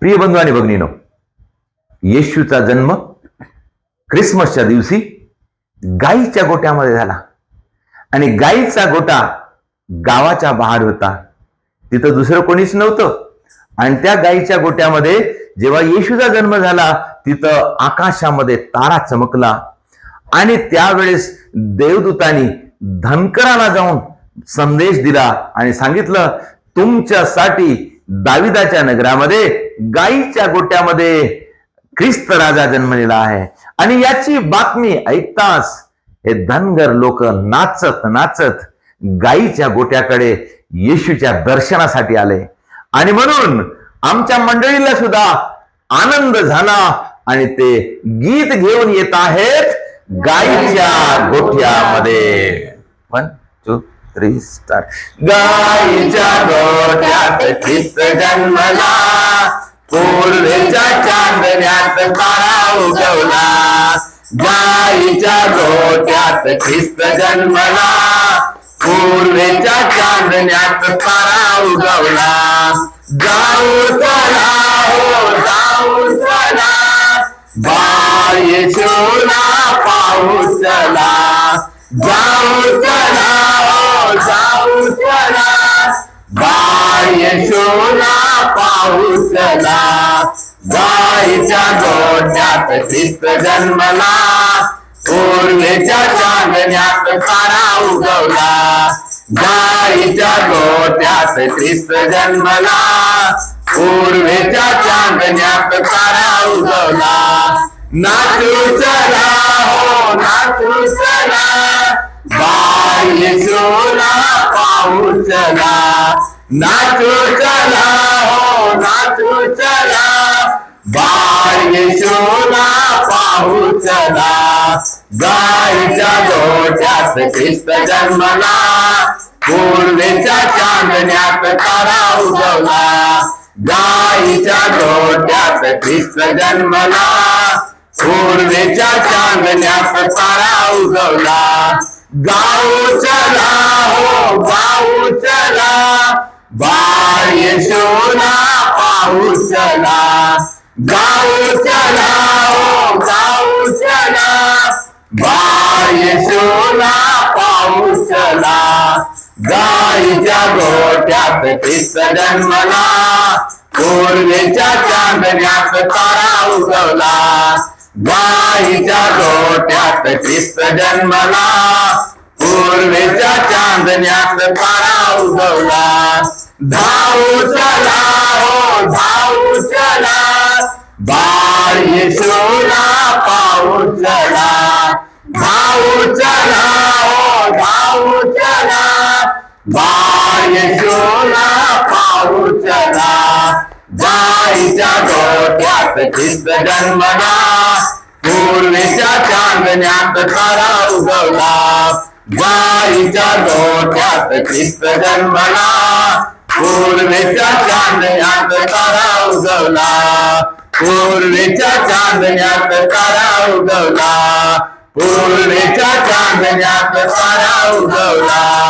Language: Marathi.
प्रिय बंधू आणि भगिनीनो येशूचा जन्म ख्रिसमसच्या दिवशी गाईच्या गोट्यामध्ये झाला. आणि गाईचा गोटा गावाच्या बाहेर होता. तिथं दुसरं कोणीच नव्हतं. आणि त्या गाईच्या गोट्यामध्ये जेव्हा येशूचा जन्म झाला तिथं आकाशामध्ये तारा चमकला. आणि त्यावेळेस देवदूतांनी धनकराला जाऊन संदेश दिला आणि सांगितलं तुमच्यासाठी दाविदाच्या नगरामध्ये गाईच्या गोट्यामध्ये ख्रिस्त राजा जन्मलेला आहे. आणि याची बातमी ऐकताच हे धनगर लोक नाचत नाचत गाईच्या गोट्याकडे येशूच्या दर्शनासाठी आले. आणि म्हणून आमच्या मंडळीला सुद्धा आनंद झाला आणि ते गीत घेऊन येत आहेत गाईच्या गोठ्यामध्ये वन टू थ्री स्टार गाईच्या गोठ्यात ख्रिस्त जन्मला. पूर्वेच्या चांदण्यात तारा उगवला गाईच्या गोट्यात ख्रिस्त जन्मला. पूर्वेच्या चांदण्यात तारा उगवला जाऊ चला हो जाऊ चला बाळ शोला पाऊस चला जाऊ चला हो जाऊ चला बाळ शोला पाऊसला. चला गाईच्या गोट्यात ख्रिस्त जन्मला. पूर्वेच्या चांदण्यात तारा उगवला. गाईच्या गोट्यात ख्रिस्त जन्मला. पूर्वेच्या चांदण्यात तारा उगवला. नाचू चला हो नाचू चला बाळ येशूला पाहू चला नाचू चला हो नाचू चला बाळ येशूला पाहू चला गायच्या गोट्यात ख्रिस्त जन्मला. पूर्वेच्या चांदण्यात तारा उगवला गाईच्या गोट्यात ख्रिस्त जन्मला. पूर्वेच्या चांदण्यात तारा उगवला गाऊ चला हो चला बाळ येशूला पाहू गाऊसला गाऊ चला हो गाऊ गाईच्या गोट्यात ख्रिस्त जन्मला. पूर्वेच्या चांदण्यात तारा उगवला. गाईच्या गोट्यात ख्रिस्त जन्मला. पूर्वेच्या चांदण्यात तारा उगवला. धावू चला हो धावू चला बाळ येशूला पाऊ चला धावू चला हो धावू चला बाळ येशूला पाऊ चला गाईच्या गोट्यात चित्त जन्मला पूर्वीच्या चांदण्यात खरा उगवला गाईच्या गोट्यात चित्त जन्मला. पूर्वेच्या चांदण्यात तारा उगवला. पूर्वेच्या चांदण्यात तारा उगवला. पूर्वेच्या चांदण्यात तारा उगवला.